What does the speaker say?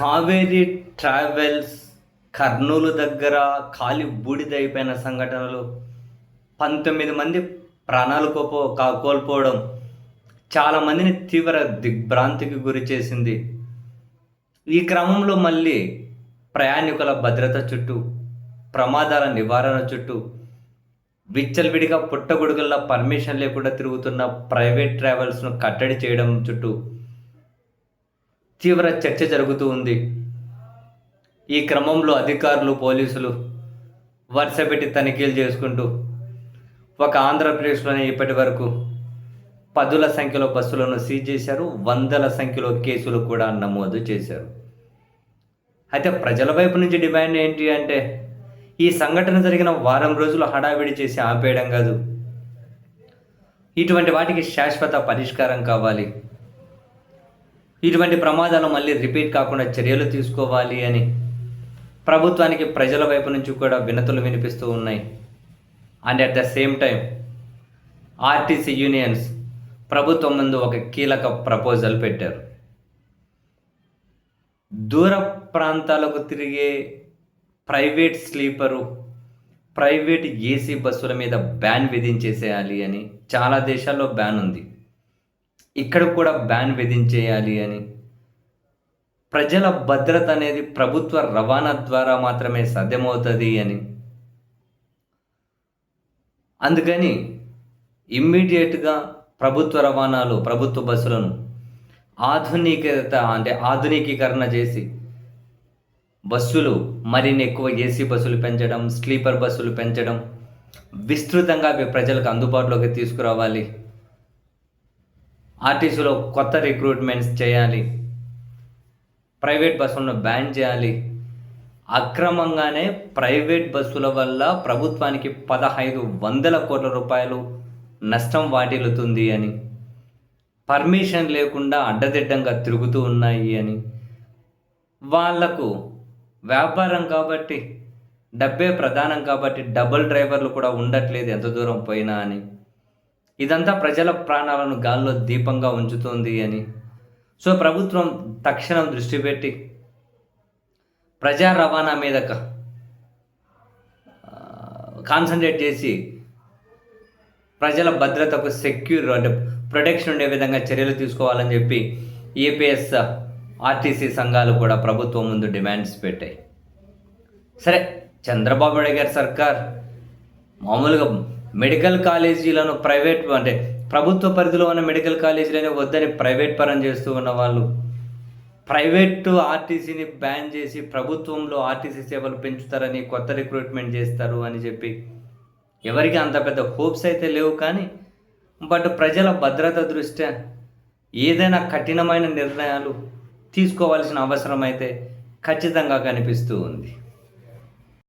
Kaveri travels Kurnool దగ్గర కాలి బూడిదైపోయిన సంఘటనలు పంతొమ్మిది మంది ప్రాణాలు కోపో కా కోల్పోవడం చాలామందిని తీవ్ర దిగ్భ్రాంతికి గురి చేసింది. ఈ క్రమంలో మళ్ళీ ప్రయాణికుల భద్రత చుట్టూ ప్రమాదాల నివారణ చుట్టూ విచ్చలవిడిగా పుట్టగొడుగుల్లో పర్మిషన్ లేకుండా తిరుగుతున్న ప్రైవేట్ ట్రావెల్స్ను కట్టడి చేయడం చుట్టూ తీవ్ర చర్చ జరుగుతూ ఉంది. ఈ క్రమంలో అధికారులు పోలీసులు వరుస పెట్టి తనిఖీలు చేసుకుంటూ ఒక ఆంధ్రప్రదేశ్లోనే ఇప్పటి వరకు పదుల సంఖ్యలో బస్సులను సీజ్ చేశారు. వందల సంఖ్యలో కేసులు కూడా నమోదు చేశారు. అయితే ప్రజల వైపు నుంచి డిమాండ్ ఏంటి అంటే ఈ సంఘటన జరిగిన వారం రోజులు హడావిడి చేసి ఆపేయడం కాదు. ఇటువంటి వాటికి శాశ్వత పరిష్కారం కావాలి. ఇటువంటి ప్రమాదాలు మళ్ళీ రిపీట్ కాకుండా చర్యలు తీసుకోవాలి అని ప్రభుత్వానికి ప్రజల వైపు నుంచి కూడా వినతులు వినిపిస్తూ ఉన్నాయి. And at the same time RTC unions ప్రభుత్వం ముందు ఒక కీలక ప్రపోజల్ పెట్టారు. దూర ప్రాంతాలకు తిరిగే ప్రైవేట్ స్లీపరు ప్రైవేట్ ఏసీ బస్సుల మీద బ్యాన్ విధించేసేయాలి అని చాలా దేశాల్లో బ్యాన్ ఉంది. ఇక్కడ కూడా బ్యాన్ విధించేయాలి అని. ప్రజల భద్రత అనేది ప్రభుత్వ రవాణా ద్వారా మాత్రమే సాధ్యమవుతుంది అని. అందుకని ఇమ్మీడియట్గా ప్రభుత్వ రవాణాలు ప్రభుత్వ బస్సులను ఆధునికత అంటే ఆధునికీకరణ చేసి బస్సులు మరిన్ని ఎక్కువ ఏసీ బస్సులు పెంచడం స్లీపర్ బస్సులు పెంచడం విస్తృతంగా అవి ప్రజలకు అందుబాటులోకి తీసుకురావాలి. ఆర్టీసీలో కొత్త రిక్రూట్మెంట్స్ చేయాలి. ప్రైవేట్ బస్సులను బ్యాన్ చేయాలి. అక్రమంగానే ప్రైవేట్ బస్సుల వల్ల ప్రభుత్వానికి పదహైదు వందల కోట్ల రూపాయలు నష్టం వాటిల్లుతుంది అని. పర్మిషన్ లేకుండా అడ్డదిడ్డంగా తిరుగుతూ ఉన్నాయి అని. వాళ్ళకు వ్యాపారం కాబట్టి డబ్బే ప్రధానం కాబట్టి డబుల్ డ్రైవర్లు కూడా ఉండట్లేదు ఎంత దూరం పోయినా అని. ఇదంతా ప్రజల ప్రాణాలను గాల్లో దీపంగా ఉంచుతోంది అని. సో ప్రభుత్వం తక్షణం దృష్టి పెట్టి ప్రజా రవాణా మీద కాన్సన్ట్రేట్ చేసి ప్రజల భద్రతకు సెక్యూర్ అంటే ప్రొటెక్షన్ ఉండే విధంగా చర్యలు తీసుకోవాలని చెప్పి ఏపీఎస్ ఆర్టీసీ సంఘాలు కూడా ప్రభుత్వం ముందు డిమాండ్స్ పెట్టాయి. సరే చంద్రబాబు నాయుడు గారి సర్కార్ మామూలుగా మెడికల్ కాలేజీలను ప్రైవేట్ అంటే ప్రభుత్వ పరిధిలో ఉన్న మెడికల్ కాలేజీలని వద్దని ప్రైవేట్ పరం చేస్తూ ఉన్న వాళ్ళు ప్రైవేట్ ఆర్టీసీని బ్యాన్ చేసి ప్రభుత్వంలో ఆర్టీసీ సేవలు పెంచుతారని కొత్త రిక్రూట్మెంట్ చేస్తారు అని చెప్పి ఎవరికి అంత పెద్ద హోప్స్ అయితే లేవు కానీ బట్ ప్రజల భద్రత దృష్ట్యా ఏదైనా కఠినమైన నిర్ణయాలు తీసుకోవాల్సిన అవసరం అయితే ఖచ్చితంగా కనిపిస్తూ ఉంది.